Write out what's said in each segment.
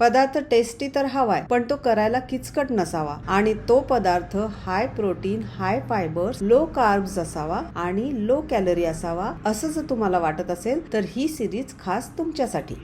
पदार्थ टेस्टी तर हवाय पण तो करायला किचकट नसावा. आणि तो पदार्थ high protein high fibres low carbs असावा आणि लो कॅलरी असावा असं जर तुम्हाला वाटत असेल तर ही सिरीज खास तुमच्यासाठी.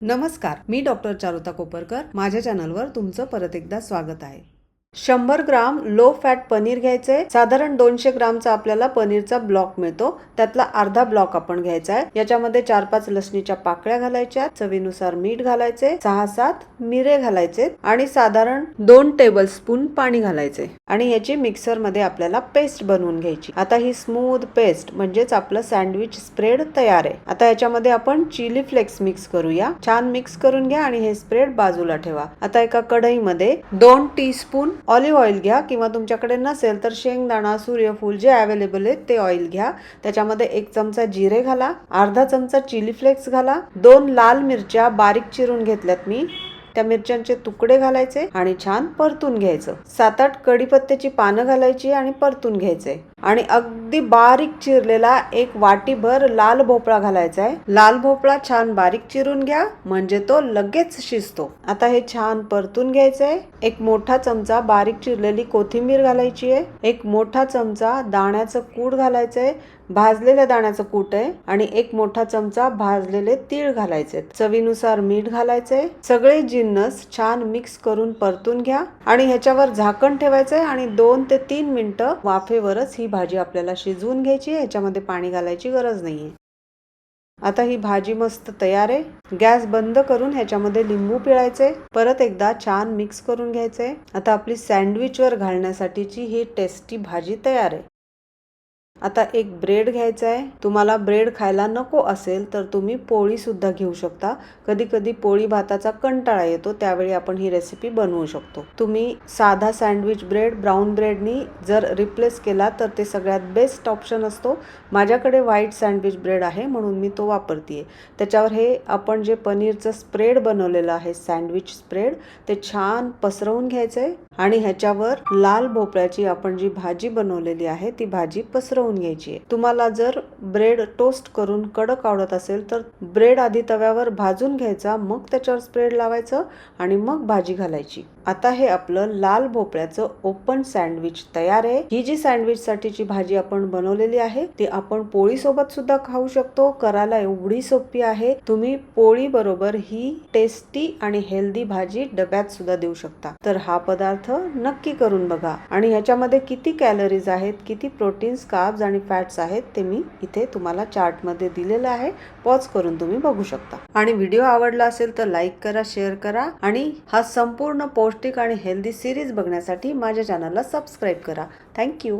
नमस्कार मी डॉक्टर चारुता कोपरकर. माझ्या चॅनलवर तुमचं परत एकदा स्वागत आहे. शंभर ग्राम लो फॅट पनीर घ्यायचंय. साधारण दोनशे ग्रामचा आपल्याला पनीरचा ब्लॉक मिळतो. त्यातला अर्धा ब्लॉक आपण घ्यायचा आहे याच्यामध्ये चार पाच लसणीच्या पाकळ्या घालायच्या. चवीनुसार मीठ घालायचे सहा सात मिरे घालायचे. आणि साधारण दोन टेबल स्पून पाणी घालायचे आणि याची मिक्सरमध्ये आपल्याला पेस्ट बनवून घ्यायची. आता ही स्मूथ पेस्ट म्हणजेच आपलं सँडविच स्प्रेड तयार आहे. आता याच्यामध्ये आपण चिली फ्लेक्स मिक्स करूया. छान मिक्स करून घ्या आणि हे स्प्रेड बाजूला ठेवा. आता एका कढईमध्ये दोन टीस्पून ऑलिव्ह ऑइल घ्या किंवा तुमच्याकडे नसेल तर शेंगदाणा सूर्यफूल जे अवेलेबल आहेत ते ऑइल घ्या. त्याच्यामध्ये एक चमचा जिरे घाला अर्धा चमचा चिली फ्लेक्स घाला दोन लाल मिरच्या बारीक चिरून घेतल्यात मी. त्या मिरच्यांचे तुकडे घालायचे आणि छान परतून घ्यायचं. सात आठ कडीपत्त्याची पानं घालायची आणि परतून घ्यायचे. आणि अगदी बारीक चिरलेला एक वाटीभर लाल भोपळा घालायचा आहे लाल भोपळा छान बारीक चिरून घ्या म्हणजे तो लगेच शिजतो. आता हे छान परतून घ्यायचंय. एक मोठा चमचा बारीक चिरलेली कोथिंबीर घालायची आहे एक मोठा चमचा दाण्याचं कूट घालायचंय. भाजलेल्या दाण्याचं कूट आहे. आणि एक मोठा चमचा भाजलेले तीळ घालायचे चवीनुसार मीठ घालायचंय. सगळे जिन्नस छान मिक्स करून परतून घ्या. आणि ह्याच्यावर झाकण ठेवायचंय. आणि दोन ते तीन मिनिटं वाफेवरच ही भाजी आपल्याला शिजवून घ्यायची आहे ह्याच्यामध्ये पाणी घालायची गरज नाहीये. आता ही भाजी मस्त तयार आहे. गॅस बंद करून ह्याच्यामध्ये लिंबू पिळायचे. परत एकदा छान मिक्स करून घ्यायचे. आता आपली सँडविचवर घालण्यासाठीची ही टेस्टी भाजी तयार आहे. आता एक ब्रेड घ्यायचा आहे. तुम्हाला ब्रेड खायला नको असेल तर तुम्ही पोळी सुद्धा घेऊ शकता. कधी कधी पोळी भाताचा कंटाळा येतो त्यावेळी आपण ही रेसिपी बनवू शकतो. तुम्ही साधा सँडविच ब्रेड ब्राऊन ब्रेडनी जर रिप्लेस केला तर ते सगळ्यात बेस्ट ऑप्शन असतो. माझ्याकडे व्हाईट सँडविच ब्रेड आहे म्हणून मी तो वापरते त्याच्यावर हे आपण जे पनीरचं स्प्रेड बनवलेलं आहे सँडविच स्प्रेड ते छान पसरवून घ्यायचं आहे आणि ह्याच्यावर लाल भोपळ्याची आपण जी भाजी बनवलेली आहे ती भाजी पसरवून घ्यायची आहे. तुम्हाला जर ब्रेड टोस्ट करून कडक आवडत असेल तर ब्रेड आधी तव्यावर भाजून घ्यायचा मग त्याच्यावर स्प्रेड लावायचं आणि मग भाजी घालायची. आता हे आपलं लाल भोपळ्याचं ओपन सँडविच तयार आहे. ही जी सँडविच साठीची भाजी आपण बनवलेली आहे ती आपण पोळी सोबत सुद्धा खाऊ शकतो. करायला एवढी सोपी आहे. तुम्ही पोळी बरोबर ही टेस्टी आणि हेल्दी भाजी डब्यात सुद्धा देऊ शकता. तर हा पदार्थ नक्की करून बघा. आणि ह्याच्यामध्ये किती कॅलरीज आहेत किती प्रोटीन्स कार्ब्स आणि फॅट्स आहेत ते मी इथे तुम्हाला चार्टमध्ये दिलेलं आहे. पॉज करून तुम्ही बघू शकता. आणि व्हिडिओ आवडला असेल तर लाईक करा शेअर करा आणि हा संपूर्ण पौष्टिक आणि हेल्दी सिरीज बघण्यासाठी माझ्या चॅनलला सबस्क्राईब करा. थँक्यू